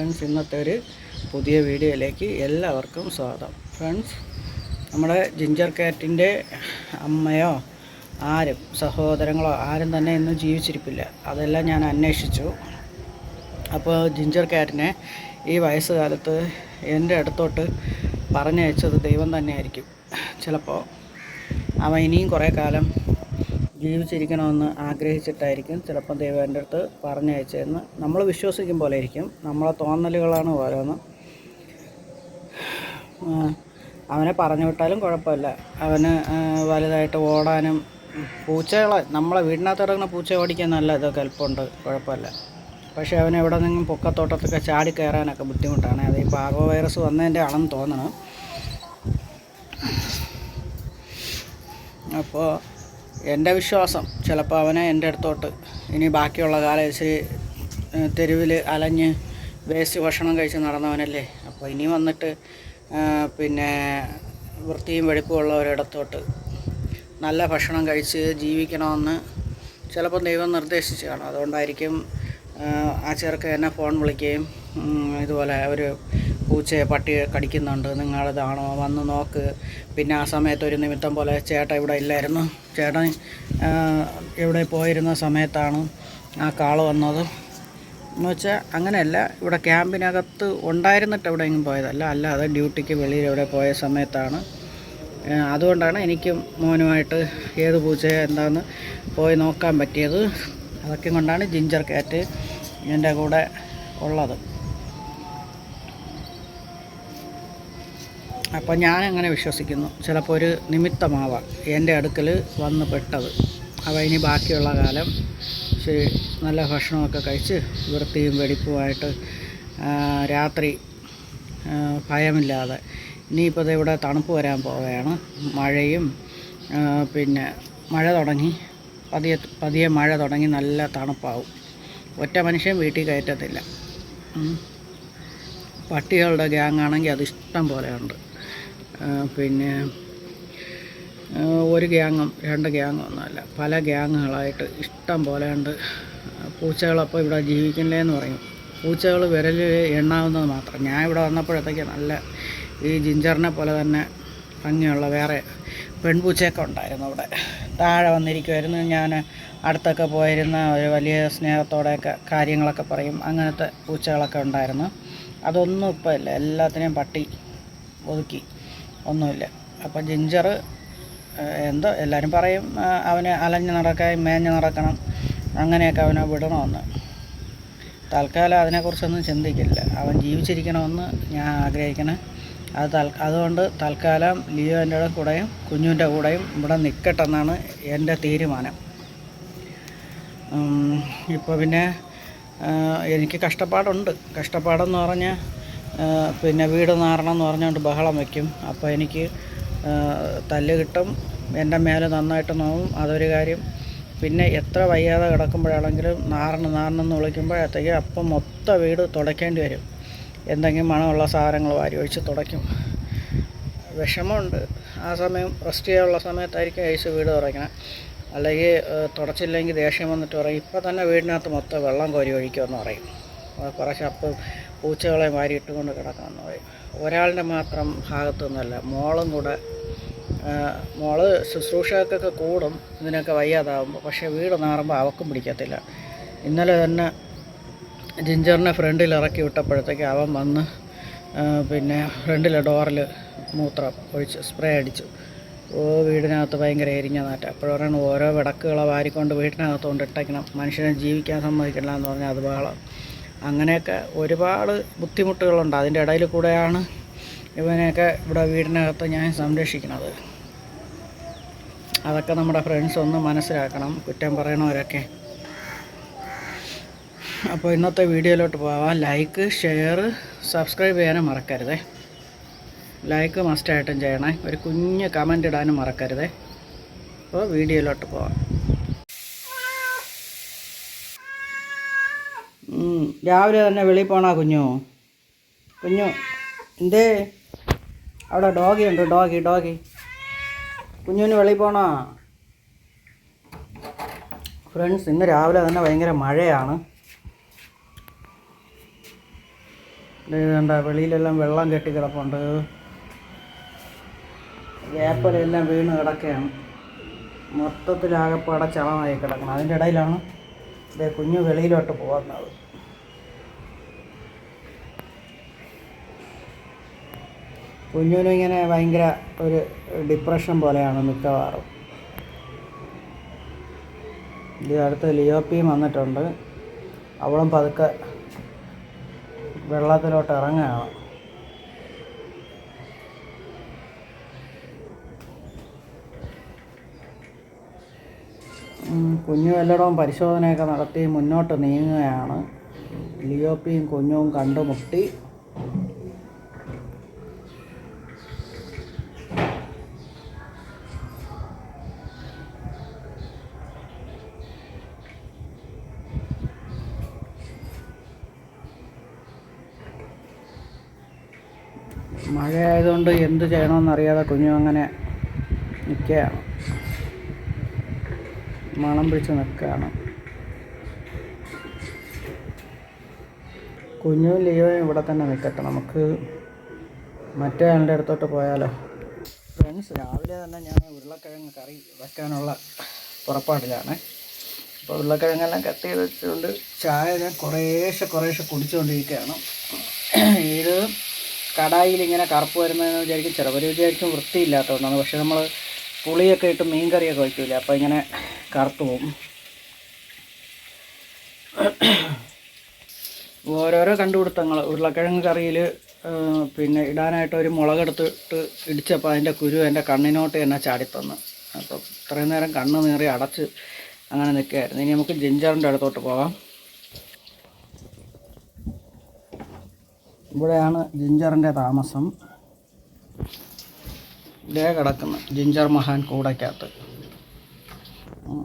Friends ഇന്നത്തെ ഒരു പുതിയ വീഡിയോയിലേക്ക് എല്ലാവർക്കും സ്വാഗതം. ഫ്രണ്ട്സ് നമ്മുടെ ജിഞ്ചർ കാറ്റിന്റെ അമ്മയോ ആരും സഹോദരങ്ങളോ ആരും തന്നെ ഇന്നും ജീവിച്ചിരിപ്പില്ല. അതെല്ലാം ഞാൻ അന്വേഷിച്ചു. അപ്പോൾ ജിഞ്ചർ കാറ്റിനെ ഈ വയസ്സുകാലത്ത് എന്റെ അടുത്തോട്ട് പറഞ്ഞയച്ചത് ദൈവം തന്നെയായിരിക്കും. ചിലപ്പോൾ അവ ഇനിയും കുറേ കാലം ജീവിച്ചിരിക്കണമെന്ന് ആഗ്രഹിച്ചിട്ടായിരിക്കും ചിലപ്പം ദൈവം എന്റെ അടുത്ത് പറഞ്ഞയച്ചതെന്ന് നമ്മൾ വിശ്വസിക്കും പോലെ ഇരിക്കും. നമ്മളെ തോന്നലുകളാണ് ഓരോന്ന്. അവനെ പറഞ്ഞു വിട്ടാലും കുഴപ്പമില്ല. അവന് വലുതായിട്ട് ഓടാനും പൂച്ചകളെ നമ്മളെ വീടിനകത്ത് ഇറങ്ങുന്ന പൂച്ച ഓടിക്കാൻ നല്ല ഇതൊക്കെ എളുപ്പമുണ്ട് കുഴപ്പമില്ല. പക്ഷേ അവൻ എവിടെ നിന്നും പൊക്കത്തോട്ടത്തൊക്കെ ചാടി കയറാനൊക്കെ ബുദ്ധിമുട്ടാണ്. അത് ഈ പാർവോ വൈറസ് വന്നതിന്റെ ആണെന്ന് തോന്നണം. അപ്പോൾ എന്റെ വിശ്വാസം ചിലപ്പോൾ അവനെ എന്റെ അടുത്തോട്ട് ഇനി ബാക്കിയുള്ള കാലം ഇച്ചിരി തെരുവിൽ അലഞ്ഞ് വേസ്റ്റ് ഭക്ഷണം കഴിച്ച് നടന്നവനല്ലേ. അപ്പോൾ ഇനി വന്നിട്ട് പിന്നെ വൃത്തിയും വെടിപ്പുമുള്ള ഒരിടത്തോട്ട് നല്ല ഭക്ഷണം കഴിച്ച് ജീവിക്കണമെന്ന് ചിലപ്പോൾ ദൈവം നിർദ്ദേശിച്ചു കാണും അതുകൊണ്ടായിരിക്കും ആ, ചെറുക്ക് എന്നെ ഫോൺ വിളിക്കുകയും ഇതുപോലെ ഒരു പൂച്ചയെ പട്ടി കടിക്കുന്നുണ്ട്. നിങ്ങളിതാണോ? വന്ന് നോക്ക്. പിന്നെ ആ സമയത്ത് ഒരു നിമിത്തം പോലെ ചേട്ടൻ ഇവിടെ ഇല്ലായിരുന്നു. ചേട്ടൻ ഇവിടെ പോയിരുന്ന സമയത്താണ് ആ കാൾ വന്നത്. എന്ന് വെച്ചാൽ അങ്ങനെയല്ല. ഇവിടെ ക്യാമ്പിനകത്ത് ഉണ്ടായിരുന്നിട്ട് എവിടെയെങ്കിലും പോയതല്ല. അല്ലാതെ ഡ്യൂട്ടിക്ക് വെളിയിൽ എവിടെ പോയ സമയത്താണ്. അതുകൊണ്ടാണ് എനിക്കും മോനുമായിട്ട് ഏത് പൂച്ചയെ എന്താണെന്ന് പോയി നോക്കാൻ പറ്റിയത്. അതൊക്കെ കൊണ്ടാണ് ജിഞ്ചർ കാറ്റ് എന്റെ കൂടെ ഉള്ളത്. അപ്പോൾ ഞാൻ അങ്ങനെ വിശ്വസിക്കുന്നു. ചിലപ്പോൾ ഒരു നിമിത്തമാവാം എന്റെ അടുക്കൽ വന്ന് പെട്ടത്. അവ ഇനി ബാക്കിയുള്ള കാലം ശരി നല്ല ഭക്ഷണമൊക്കെ കഴിച്ച് വൃത്തിയും വെടിപ്പുമായിട്ട് രാത്രി ഭയമില്ലാതെ. ഇനിയിപ്പോൾ ഇവിടെ തണുപ്പ് വരാൻ പോവുകയാണ്. മഴയും പിന്നെ മഴ തുടങ്ങി. പതിയെ പതിയെ മഴ തുടങ്ങി നല്ല തണുപ്പാവും. ഒറ്റ മനുഷ്യൻ വീട്ടിൽ കയറ്റത്തില്ല. പട്ടികളുടെ ഗ്യാങ് ആണെങ്കിൽ അത് ഇഷ്ടം പോലെയുണ്ട്. പിന്നെ ഒരു ഗ്യാങ്ങും രണ്ട് ഗ്യാങ്ങും ഒന്നുമല്ല. പല ഗ്യാങ്ങുകളായിട്ട് ഇഷ്ടം പോലെ ഉണ്ട്. പൂച്ചകളപ്പോൾ ഇവിടെ ജീവിക്കില്ലേന്ന് പറയും. പൂച്ചകൾ വിരലിൽ എണ്ണാവുന്നത് മാത്രം. ഞാൻ ഇവിടെ വന്നപ്പോഴത്തേക്ക് നല്ല ഈ ജിഞ്ചറിനെ പോലെ തന്നെ ഭംഗിയുള്ള വേറെ പെൺപൂച്ചയൊക്കെ ഉണ്ടായിരുന്നു അവിടെ താഴെ വന്നിരിക്കുമായിരുന്നു ഞാൻ അടുത്തൊക്കെ പോയിരുന്ന ഒരു വലിയ സ്നേഹത്തോടെയൊക്കെ കാര്യങ്ങളൊക്കെ പറയും. അങ്ങനത്തെ പൂച്ചകളൊക്കെ ഉണ്ടായിരുന്നു. അതൊന്നും ഇപ്പോൾ ഇല്ല. എല്ലാത്തിനെയും പട്ടി ഒതുക്കി. ഒന്നുമില്ല. അപ്പോൾ ജിഞ്ചർ എന്തോ എല്ലാവരും പറയും അവന് അലഞ്ഞ് നടക്കാൻ മേഞ്ഞ് നടക്കണം അങ്ങനെയൊക്കെ അവനെ വിടണമെന്ന് തൽക്കാലം അതിനെക്കുറിച്ചൊന്നും ചിന്തിക്കില്ല. അവൻ ജീവിച്ചിരിക്കണമെന്ന് ഞാൻ ആഗ്രഹിക്കണേ. അത് തൽ അതുകൊണ്ട് തൽക്കാലം ലിയോന്റെ കൂടെയും കുഞ്ഞുവിന്റെ കൂടെയും ഇവിടെ നിൽക്കട്ടെന്നാണ് എന്റെ തീരുമാനം. ഇപ്പോൾ പിന്നെ എനിക്ക് കഷ്ടപ്പാടുണ്ട്. കഷ്ടപ്പാടെന്ന് പറഞ്ഞാൽ പിന്നെ വീട് നാറണം എന്ന് പറഞ്ഞുകൊണ്ട് ബഹളം വയ്ക്കും. അപ്പോൾ എനിക്ക് തല്ല് കിട്ടും. എന്റെ മേലെ നന്നായിട്ട് നോവും. അതൊരു കാര്യം. പിന്നെ എത്ര വയ്യാതെ കിടക്കുമ്പോഴാണെങ്കിലും നാറണം എന്ന് വിളിക്കുമ്പോഴത്തേക്ക് അപ്പം മൊത്ത വീട് തുടയ്ക്കേണ്ടി വരും. എന്തെങ്കിലും മണമുള്ള സാധനങ്ങൾ വാരി ഒഴിച്ച് തുടയ്ക്കും. വിഷമമുണ്ട്. ആ സമയം റെസ്റ്റ് ചെയ്യാനുള്ള സമയത്തായിരിക്കും ഐസ് വീട് തുറയ്ക്കണം അല്ലെങ്കിൽ തുടച്ചില്ലെങ്കിൽ ദേഷ്യം വന്നിട്ട് പറയും ഇപ്പം തന്നെ വീടിനകത്ത് മൊത്തം വെള്ളം കോരി ഒഴിക്കുമെന്ന് പറയും. കുറച്ച് കുറേ ചപ്പ് പൂച്ചകളെ വാരി ഇട്ടുകൊണ്ട് കിടക്കണമെന്ന് പറയും ഒരാളുടെ മാത്രം ഭാഗത്തു നിന്നല്ല മോളും കൂടെ മോൾ ശുശ്രൂഷകൾക്കൊക്കെ കൂടും ഇതിനൊക്കെ വയ്യാതാവുമ്പോൾ. പക്ഷേ വീട് നാറുമ്പോൾ അവക്കും പിടിക്കത്തില്ല. ഇന്നലെ തന്നെ ജിഞ്ചറിനെ ഫ്രണ്ടിൽ ഇറക്കി വിട്ടപ്പോഴത്തേക്ക് അവൻ വന്ന് പിന്നെ ഫ്രണ്ടിലെ ഡോറിൽ മൂത്രം ഒഴിച്ച് സ്പ്രേ അടിച്ചു. ഓ വീടിനകത്ത് ഭയങ്കര എരിഞ്ഞ നാറ്റ. അപ്പോഴാണ് ഓരോ വിടക്കുകളെ വാരിക്കൊണ്ട് വീട്ടിനകത്തുകൊണ്ട് ഇട്ടേക്കണം. മനുഷ്യനെ ജീവിക്കാൻ സമ്മതിക്കില്ല എന്ന് പറഞ്ഞാൽ അത് ബഹളം. അങ്ങനെയൊക്കെ ഒരുപാട് ബുദ്ധിമുട്ടുകളുണ്ട്. അതിന്റെ ഇടയിൽ കൂടെയാണ് ഇവനെയൊക്കെ ഇവിടെ വീടിനകത്ത് ഞാൻ സംരക്ഷിക്കുന്നത്. അതൊക്കെ നമ്മുടെ ഫ്രണ്ട്സ് ഒന്ന് മനസ്സിലാക്കണം. കുറ്റം പറയണവരൊക്കെ. അപ്പോൾ ഇന്നത്തെ വീഡിയോയിലോട്ട് പോവാം. ലൈക്ക് ഷെയർ സബ്സ്ക്രൈബ് ചെയ്യാനും മറക്കരുതേ. ലൈക്ക് മസ്റ്റായിട്ടും ചെയ്യണേ. ഒരു കുഞ്ഞ് കമന്റ് ഇടാനും മറക്കരുതേ. അപ്പോൾ വീഡിയോയിലോട്ട് പോവാം. രാവിലെ തന്നെ വെളിയിൽ പോണാ കുഞ്ഞു. കുഞ്ഞു എന്തേ? അവിടെ ഡോഗി ഉണ്ട് ഡോഗി ഡോഗി. കുഞ്ഞുവിന് വെളിയിൽ പോണോ? ഫ്രണ്ട്സ് ഇന്ന് രാവിലെ തന്നെ ഭയങ്കര മഴയാണ്. കണ്ട വെളിയിലെല്ലാം വെള്ളം കെട്ടി കിടപ്പുണ്ട്. വേപ്പലെല്ലാം വീണ് കിടക്കുകയാണ്. മൊത്തത്തിലാകെപ്പാടെ ചളമായി കിടക്കണം. അതിന്റെ ഇടയിലാണ് ഇതേ കുഞ്ഞു വെളിയിലോട്ട് പോകുന്നത്. കുഞ്ഞിനും ഇങ്ങനെ ഭയങ്കര ഒരു ഡിപ്രഷൻ പോലെയാണ് മിക്കവാറും. ഇത് അടുത്ത് ലിയോപ്പിയും വന്നിട്ടുണ്ട്. അവളും പതുക്കെ വെള്ളത്തിലോട്ട് ഇറങ്ങുകയാണ്. കുഞ്ഞു എല്ലായിടവും പരിശോധനയൊക്കെ നടത്തി മുന്നോട്ട് നീങ്ങുകയാണ്. ലിയോപ്പിയും കുഞ്ഞും കണ്ടുമുട്ടി. എന്ത് ചെയ്യണമെന്നറിയാതെ കുഞ്ഞു അങ്ങനെ നിൽക്കുകയാണ് മണം പിടിച്ച് നിൽക്കുകയാണ്. കുഞ്ഞും ലീവയും ഇവിടെ തന്നെ നിൽക്കട്ടെ. നമുക്ക് മറ്റേ ആളുടെ അടുത്തോട്ട് പോയാലോ? ഫ്രണ്ട്സ് രാവിലെ തന്നെ ഞാൻ ഉരുളക്കിഴങ്ങ് കറി വയ്ക്കാനുള്ള പുറപ്പാടിലാണ്. അപ്പോൾ ഉരുളക്കിഴങ്ങെല്ലാം കട്ട് ചെയ്ത് വെച്ചുകൊണ്ട് ചായ ഞാൻ കുറേശ്ശെ കുറേശ്ശെ കുടിച്ചുകൊണ്ടിരിക്കുകയാണ്. ഇത് കടായിൽ ഇങ്ങനെ കറുപ്പ് വരുന്നതെന്ന് വിചാരിക്കും. ചിലവർ വിചാരിക്കും വൃത്തിയില്ലാത്തതുകൊണ്ടാണ്. പക്ഷെ നമ്മൾ പുളിയൊക്കെ ഇട്ട് മീൻ കറിയൊക്കെ വയ്ക്കില്ല? അപ്പോൾ ഇങ്ങനെ കറുത്ത് പോകും ഓരോരോ കണ്ടുപിടുത്തങ്ങൾ ഉരുളക്കിഴങ്ങ് കറിയിൽ പിന്നെ ഇടാനായിട്ട് ഒരു മുളകെടുത്തിട്ട് ഇടിച്ചപ്പോൾ അതിന്റെ കുരു എന്റെ കണ്ണിനോട്ട് തന്നെ ചാടിത്തന്നു. അപ്പോൾ ഇത്രയും നേരം കണ്ണ് നേറി അടച്ച് അങ്ങനെ നിൽക്കുകയായിരുന്നു ഇനി നമുക്ക് ജിഞ്ചറിന്റെ അടുത്തോട്ട് പോകാം. ഇവിടെയാണ് ജിഞ്ചറിന്റെ താമസം. ഇതേ കിടക്കുന്നത് ജിഞ്ചർ മഹാൻ കൂടയ്ക്കകത്ത് ഉം.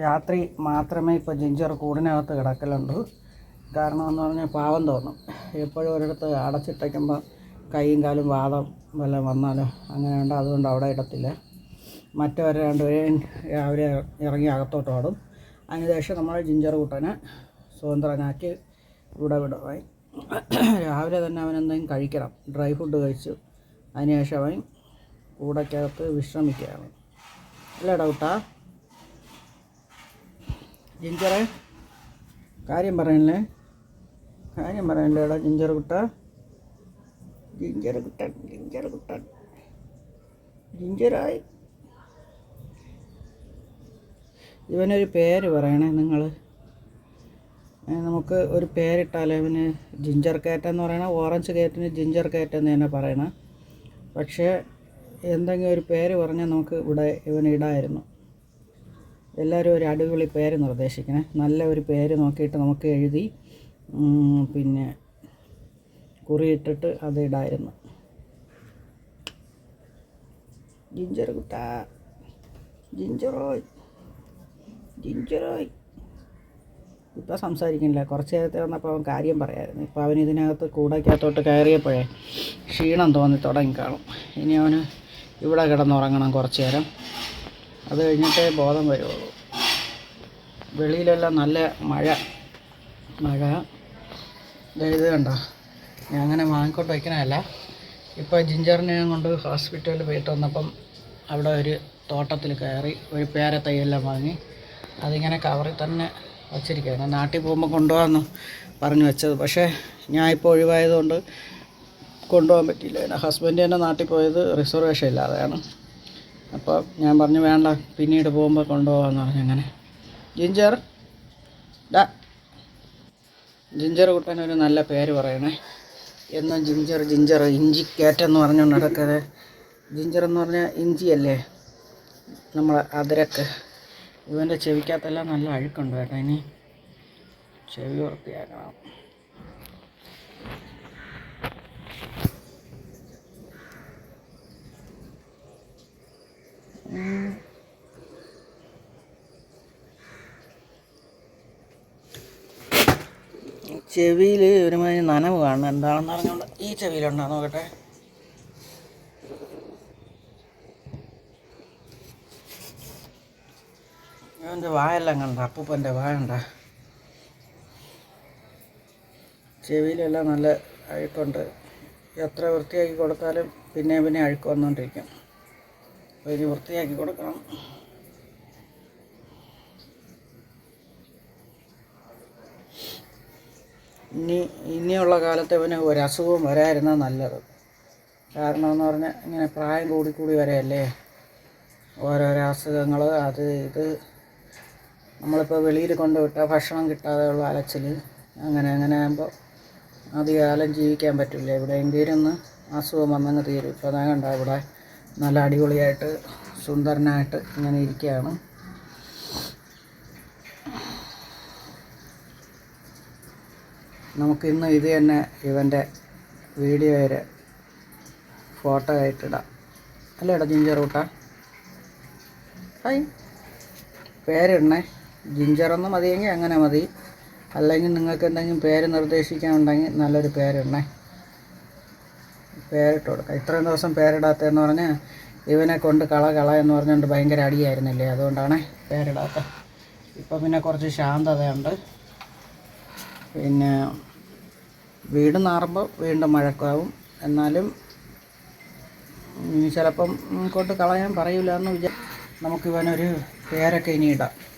രാത്രി മാത്രമേ ഇപ്പോൾ ജിഞ്ചർ കൂടിനകത്ത് കിടക്കലുണ്ട് കാരണം എന്ന് പറഞ്ഞാൽ പാവം തോന്നും. എപ്പോഴും ഒരിടത്ത് അടച്ചിട്ടയ്ക്കുമ്പോൾ കൈയും കാലും വാദം വല്ല വന്നാലോ അങ്ങനെ ഉണ്ട്. അതുകൊണ്ട് അവിടെ ഇടത്തില്ല. മറ്റവരെ രണ്ടുപേരെയും രാവിലെ ഇറങ്ങി അകത്തോട്ട് ഓടും. അതിനുശേഷം നമ്മൾ ജിഞ്ചർ കൂട്ടനെ സ്വതന്ത്രനാക്കി ഇവിടെ വിടുവായി രാവിലെ തന്നെ അവൻ എന്തെങ്കിലും കഴിക്കണം. ഡ്രൈ ഫുഡ് കഴിച്ചു. അതിനുശേഷം അവൻ കൂടക്കകത്ത് വിശ്രമിക്കുകയാണ്. അല്ലേ ഡൗട്ടാ ജിഞ്ചറെ കാര്യം പറയണല്ലേ കാര്യം പറയണ്ടേടാ ജിഞ്ചർ കുട്ട. ജിഞ്ചർ കുട്ടൻ ജിഞ്ചർ കുട്ടൻ ജിഞ്ചറായി. ഇവനൊരു പേര് പറയണേ നിങ്ങൾ നമുക്ക് ഒരു പേരിട്ടാലോ ഇവന് ജിഞ്ചർ കാറ്റ് എന്ന് പറയണ ഓറഞ്ച് കാറ്റിന് ജിഞ്ചർ കാറ്റ് എന്ന് തന്നെ പറയണം. പക്ഷേ എന്തെങ്കിലും ഒരു പേര് പറഞ്ഞാൽ നമുക്ക് ഇവിടെ ഇവന് ഇടായിരുന്നു. എല്ലാവരും ഒരു അടിപൊളി പേര് നിർദ്ദേശിക്കണേ. നല്ല ഒരു പേര് നോക്കിയിട്ട് നമുക്ക് എഴുതി പിന്നെ കുറിയിട്ടിട്ട് അത് ഇടായിരുന്നു. ജിഞ്ചർ കുട്ട. ജിഞ്ചറോയ്. ജിഞ്ചറോയ്. ഇപ്പം സംസാരിക്കുന്നില്ല. കുറച്ച് നേരത്തെ വന്നപ്പോൾ അവൻ കാര്യം പറയായിരുന്നു. ഇപ്പോൾ അവൻ ഇതിനകത്ത് കൂടക്കകത്തോട്ട് കയറിയപ്പോഴേ ക്ഷീണം തോന്നി തുടങ്ങി കാണും ഇനി അവന് ഇവിടെ കിടന്നുറങ്ങണം കുറച്ച് നേരം. അത് കഴിഞ്ഞിട്ടേ ബോധം വരുള്ളൂ. വെളിയിലെല്ലാം നല്ല മഴ. മഴ. ഇത് കണ്ടോ? ഞാൻ അങ്ങനെ വാങ്ങിക്കൊണ്ട് വയ്ക്കണമല്ല ഇപ്പോൾ ജിഞ്ചറിനെ ഞാൻ കൊണ്ട് ഹോസ്പിറ്റലിൽ പോയിട്ട് വന്നപ്പം അവിടെ ഒരു തോട്ടത്തിൽ കയറി ഒരു പേര തൈയെല്ലാം വാങ്ങി. അതിങ്ങനെ കവറിൽ തന്നെ വച്ചിരിക്കുകയാണ്. നാട്ടിൽ പോകുമ്പോൾ കൊണ്ടുപോകാമെന്ന് പറഞ്ഞു വെച്ചത്. പക്ഷേ ഞാൻ ഇപ്പോൾ ഒഴിവായതുകൊണ്ട് കൊണ്ടുപോകാൻ പറ്റിയില്ല. എന്റെ ഹസ്ബൻഡ് തന്നെ നാട്ടിൽ പോയത് റിസർവേഷൻ ഇല്ലാതെയാണ്. അപ്പോൾ ഞാൻ പറഞ്ഞു വേണ്ട പിന്നീട് പോകുമ്പോൾ കൊണ്ടുപോകാമെന്ന് പറഞ്ഞു അങ്ങനെ. ജിഞ്ചർ ഡാ. ജിഞ്ചർ കുട്ടൻ ഒരു നല്ല പേര് പറയണേ. എന്നും ജിഞ്ചർ ജിഞ്ചർ ഇഞ്ചി എന്ന് പറഞ്ഞു നടക്കത് ജിഞ്ചർ എന്ന് പറഞ്ഞാൽ ഇഞ്ചിയല്ലേ? നമ്മൾ അതിരക്ക്. ഇവന്റെ ചെവിക്കകത്തെല്ലാം നല്ല അഴുക്കുണ്ട് കേട്ടോ ഇനി ചെവി വൃത്തിയാക്കണം ചെവിയിൽ ഒരുമാതിരി നനവ് കാണണം. എന്താണെന്ന് അറിഞ്ഞുകൊണ്ട് ഈ ചെവിയിലുണ്ടോ നോക്കട്ടെ ഇവന്റെ വായെല്ലാം കണ്ട? അപ്പൂപ്പന്റെ വായ കണ്ട? ചെവിയിലെല്ലാം നല്ല അഴുക്കുണ്ട്. എത്ര വൃത്തിയാക്കി കൊടുത്താലും പിന്നെ പിന്നെ അഴുക്ക് വന്നുകൊണ്ടിരിക്കും അപ്പോൾ ഇനി വൃത്തിയാക്കി കൊടുക്കണം. ഇനി ഇനിയുള്ള കാലത്ത് ഇവന് ഒരു അസുഖവും വരാതിരുന്നാൽ നല്ലത്. കാരണം എന്ന് പറഞ്ഞാൽ ഇങ്ങനെ പ്രായം കൂടി കൂടി വരെയല്ലേ? ഓരോരോ അസുഖങ്ങൾ അത് ഇത്. നമ്മളിപ്പോൾ വെളിയിൽ കൊണ്ടുവിട്ടാൽ ഭക്ഷണം കിട്ടാതെയുള്ള അലച്ചിൽ അങ്ങനെ അങ്ങനെ ആകുമ്പോൾ അധികകാലം ജീവിക്കാൻ പറ്റില്ല. എവിടെയെങ്കിലും ഒന്ന് അസുഖം വന്നങ്ങ് തീരും. ഇപ്പോൾ അതാ കണ്ട ഇവിടെ നല്ല അടിപൊളിയായിട്ട് സുന്ദരനായിട്ട് ഇങ്ങനെ ഇരിക്കുകയാണ് നമുക്കിന്ന് ഇത് തന്നെ ഇവന്റെ വീഡിയോ വരെ ഫോട്ടോ ആയിട്ടിടാം അല്ലേടാ ജിഞ്ചർ കൂട്ടാ? ഹായ്. പേരിടണേ. ജിഞ്ചറൊന്ന് മതിയെങ്കിൽ അങ്ങനെ മതി. അല്ലെങ്കിൽ നിങ്ങൾക്ക് എന്തെങ്കിലും പേര് നിർദ്ദേശിക്കാനുണ്ടെങ്കിൽ നല്ലൊരു പേരിടണേ. പേരിട്ട് കൊടുക്കാം. ഇത്രയും ദിവസം പേരിടാത്തതെന്ന് പറഞ്ഞാൽ ഇവനെ കൊണ്ട് കള കള എന്ന് പറഞ്ഞുകൊണ്ട് ഭയങ്കര അടിയായിരുന്നില്ലേ? അതുകൊണ്ടാണ് പേരിടാത്ത ഇപ്പം പിന്നെ കുറച്ച് ശാന്തതയുണ്ട്. പിന്നെ വീട് നാറുമ്പോൾ വീണ്ടും മഴക്കാവും. എന്നാലും ചിലപ്പം കൊണ്ട് കളയാൻ പറയില്ല എന്ന് വിചാ നമുക്കിവനൊരു പേരൊക്കെ ഇനി ഇടാം.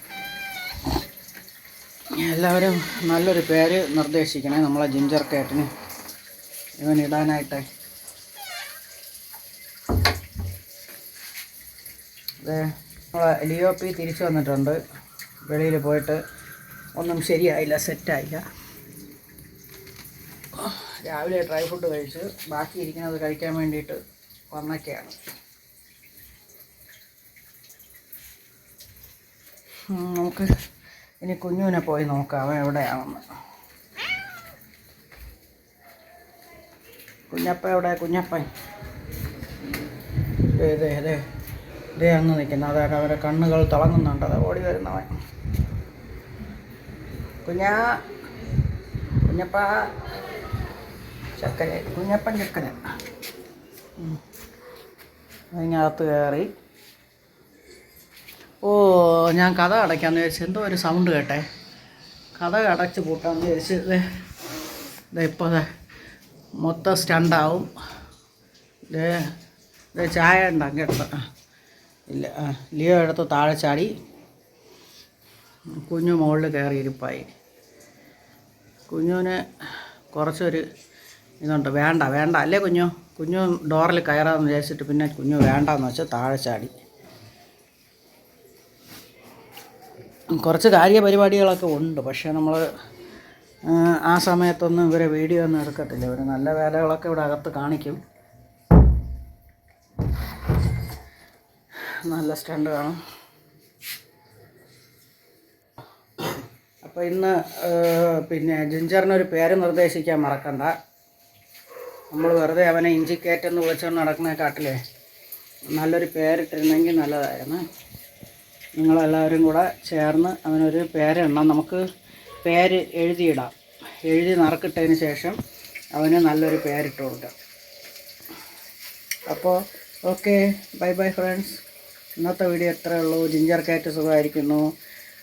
എല്ലാവരും നല്ലൊരു പേര് നിർദ്ദേശിക്കണേ നമ്മളെ ജിഞ്ചർ കേട്ടിന് ഇവൻ ഇടാനായിട്ട്. അതെ നമ്മളെ ലിയോ പി തിരിച്ചു വന്നിട്ടുണ്ട്. വെളിയിൽ പോയിട്ട് ഒന്നും ശരിയായില്ല സെറ്റായില്ല. രാവിലെ ഡ്രൈ ഫുഡ് കഴിച്ച് ബാക്കി ഇരിക്കുന്നത് കഴിക്കാൻ വേണ്ടിയിട്ട് വന്നൊക്കെയാണ്. നമുക്ക് ഇനി കുഞ്ഞുവിനെ പോയി നോക്കാം അവൻ എവിടെയാണെന്ന്. കുഞ്ഞപ്പ എവിടെ? കുഞ്ഞപ്പൻ. ദേ ദേ ദേ. അങ്ങ് നിൽക്കുന്നു. അതെ അവരെ കണ്ണുകൾ തിളങ്ങുന്നുണ്ട്. അത് ഓടി വരുന്നവൻ. കുഞ്ഞാ കുഞ്ഞപ്പ. ചക്കര കുഞ്ഞപ്പൻ ചക്കര. അതിനകത്ത് കയറി ഓ ഞാൻ കഥ അടയ്ക്കാമെന്ന് വിചാരിച്ചു എന്തോ ഒരു സൗണ്ട് കേട്ടെ. കഥ അടച്ച് പൂട്ടാമെന്ന് വിചാരിച്ച് ദേ ഇപ്പോൾ മൊത്തം സ്റ്റണ്ടാവും ദേ ചായ ഉണ്ടാക്കി എടുത്ത്. ഇല്ല ലിയോ എടുത്ത് താഴെ ചാടി. കുഞ്ഞു മുകളിൽ കയറി ഇരിപ്പായി. കുഞ്ഞുവിന് കുറച്ചൊരു ഇതുണ്ട്. വേണ്ട വേണ്ട. അല്ലേ കുഞ്ഞു? കുഞ്ഞു ഡോറിൽ കയറാമെന്ന് വിചാരിച്ചിട്ട് പിന്നെ കുഞ്ഞു വേണ്ടെന്ന് വെച്ചാൽ താഴെ ചാടി. കുറച്ച് കാര്യപരിപാടികളൊക്കെ ഉണ്ട് പക്ഷേ നമ്മൾ ആ സമയത്തൊന്നും ഇവരെ വീഡിയോ ഒന്നും എടുക്കത്തില്ല. ഇവർ നല്ല വേലകളൊക്കെ ഇവിടെ അകത്ത് കാണിക്കും. നല്ല സ്റ്റണ്ട് കാണും. അപ്പോൾ ഇന്ന് പിന്നെ ജിഞ്ചറിനൊരു പേര് നിർദ്ദേശിക്കാൻ മറക്കണ്ട. നമ്മൾ വെറുതെ അവനെ ഇഞ്ചിക്കേറ്റെന്ന് വിളിച്ചുകൊണ്ട് വിളിച്ചുകൊണ്ട് നടക്കുന്നതിനെക്കാട്ടിലേ നല്ലൊരു പേരിട്ടിരുന്നെങ്കിൽ നല്ലതായിരുന്നു. നിങ്ങളെല്ലാവരും കൂടെ ചേർന്ന് അവനൊരു പേരെണ്ണം നമുക്ക് പേര് എഴുതിയിടാം. എഴുതി നറുക്കിട്ടതിന് ശേഷം അവന് നല്ലൊരു പേരിട്ട് കൊടുക്കാം അപ്പോൾ ഓക്കെ ബൈ ബൈ ഫ്രണ്ട്സ്. ഇന്നത്തെ വീഡിയോ എത്രയേ ഉള്ളൂ. ജിഞ്ചർ കാറ്റ് സുഖമായിരിക്കുന്നു.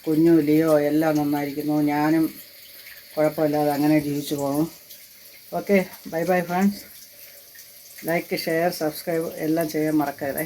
കുഞ്ഞു ലിയോ എല്ലാം നന്നായിരിക്കുന്നു. ഞാനും കുഴപ്പമില്ലാതെ അങ്ങനെ ജീവിച്ചു പോകും okay bye bye friends. Like share subscribe എല്ലാം ചെയ്യാൻ മറക്കരുതേ.